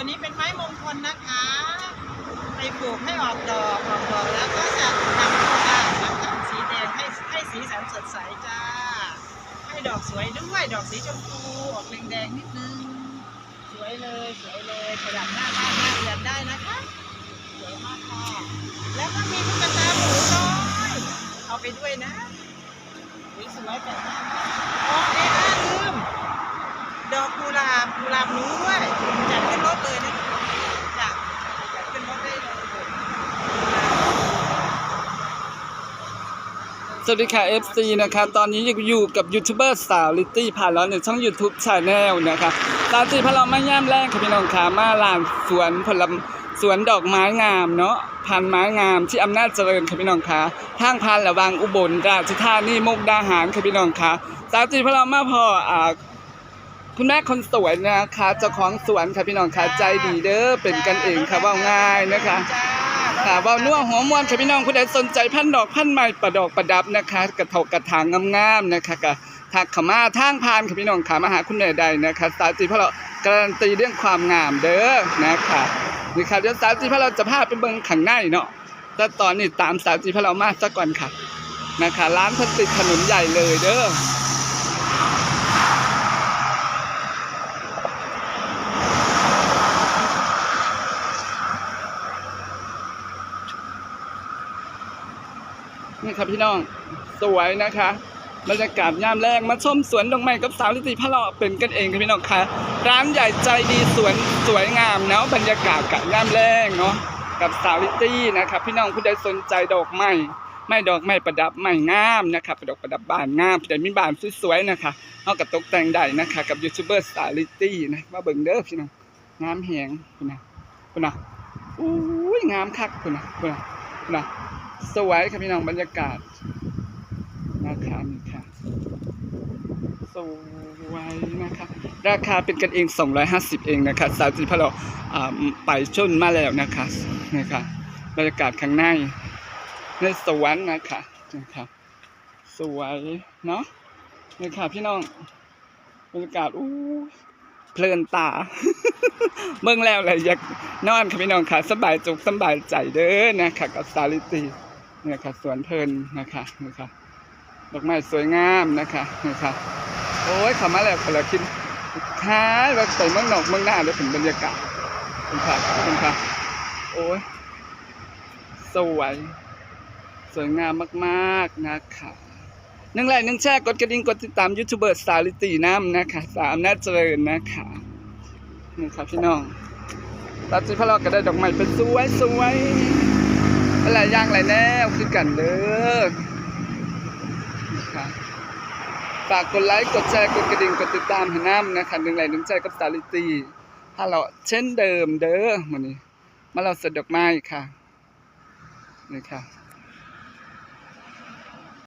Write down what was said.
ตัวนี้เป็นไม้มงคลนะคะ ไปปลูกให้ออกดอกออกดอกแล้วก็จะนำเข้าบ้านนำคับสีแดงให้ให้สีสันสดใสจ้า ให้ดอกสวยด้วยดอกสีชมพูออกแดงๆนิดนึง สวยเลยสวยเลยประดับหน้าบ้านหน้าเรือนได้นะคะสวยมากค่ะแล้วก็มีตุ๊กตาหมูด้วยเอาไปด้วยนะสวยๆแบบนี้ ดอกกุหลาบกุหลาบหนูด้วยจัดขึ้นรถเลยนะจ้ะจัดขึ้นรถได้เลยสวัสดีค่ะ FC นะคะ ตอนนี้อยู่กับยูทูบเบอร์สาวลิตตี้ผ่านแล้วในช่อง YouTube Channel นะคะตามที่พะเรามาย่ามแรกค่ะพี่น้องขามาลานสวนผลสวนดอกไม้งามเนาะพันไม้งามที่อำนาจเจริญค่ะพี่น้องขาทางพันระวังอุบลราชธานีมุกดาหารค่ะพี่น้องขาตามที่พะเรามาพออ่า คุณแม่คนสวยนะคะเจ้าของสวนค่ะพี่น้องขาใจดีเด้อเป็นกันเองค่ะว่าง่ายนะคะจ้าค่ะว่านัวหัวมวนค่ะพี่น้องผู้ใดสนใจพันดอกพันไม้ประดอกประดับนะคะ กระถกกระถางงามๆนะคะกะทักขามาทางพานค่ะพี่น้องขามาหาคุณแม่ใดนะคะสาจีพราะเราการันตีเรื่องความงามเด้อนะคะนี่ค่ะเดี๋ยวสาจีพราะเราจะพาไปเบิ่งข้างในเนาะแต่ตอนนี้ตามสาจีพราะเรามาซะก่อนค่ะนะคะ ร้านพลาสติกถนนใหญ่เลยเด้อ นี่ค่ะพี่น้อง สวยนะคะบรรยากาศยามแรงมาชมสวนดอกไม้กับสาวลิติพะเลาะเป็นกันเองค่ะพี่น้องค่ะร้านใหญ่ใจดีสวนสวยงามเนาะบรรยากาศกับยามแรงเนาะกับสาวลิตี้นะครับพี่น้องผู้ใดสนใจดอกไม้ไม่ดอกไม้ประดับไม้งามนะครับประดับประดับบานงามผู้ใดมีบานสวยๆนะคะเอากับตกแต่งได้นะคะกับยูทูบเบอร์สาวลิตี้นะมาเบิ่งเด้อพี่น้องงามแหงคุณนะคุณนะอุ้ยงามคักคุณนะคุณนะคุณนะ สวยค่ะพี่น้องบรรยากาศราคานี่ค่ะสวยนะคะราคาเป็นกันเอง 250 เองนะคะสาวจีพะเราอ่ไปชนมาแล้วนะคะนะคะบรรยากาศข้างในในสวนนะคะนะคะสวยเนาะนี่ค่ะพี่น้องบรรยากาศอู้เพลินตา เมื่อแล้วเลยอยากนอนค่ะพี่น้องค่ะสบายจุกสบายใจเด้อนะคะกับสาลิตี เนี่ยค่ะสวนเพลินนะคะนะคะดอกไม้สวยงามนะคะนะคะโอ้ยขามาแล้วคนละคิดค้ายว่าใส่เมืองนอกเมืองหน้าแล้วถึงบรรยากาศคุณค่ะคุณค่ะโอ้ยสวยสวยงามมากๆนะคะหนึ่งไลค์หนึ่งแชร์กดกระดิ่งกดติดตามยูทูบเบอร์สาลิตีน้ำนะคะสามน่าเจริญนะคะนี่ครับพี่น้องตอนที่พวกเราก็ได้ดอกไม้เป็นสวยสวย อะไรย่างอะไรแน่คือกันเด้อฝากกดไลค์ กดแชร์ กดกระดิ่ง กดติดตามให้น้ำนะคะหนึ่งไหลหนึ่งใจกับสาลิตีถ้าเราเช่นเดิมเด้อมันนี้มาเราสดดอกไม้ค่ะนี่ค่ะ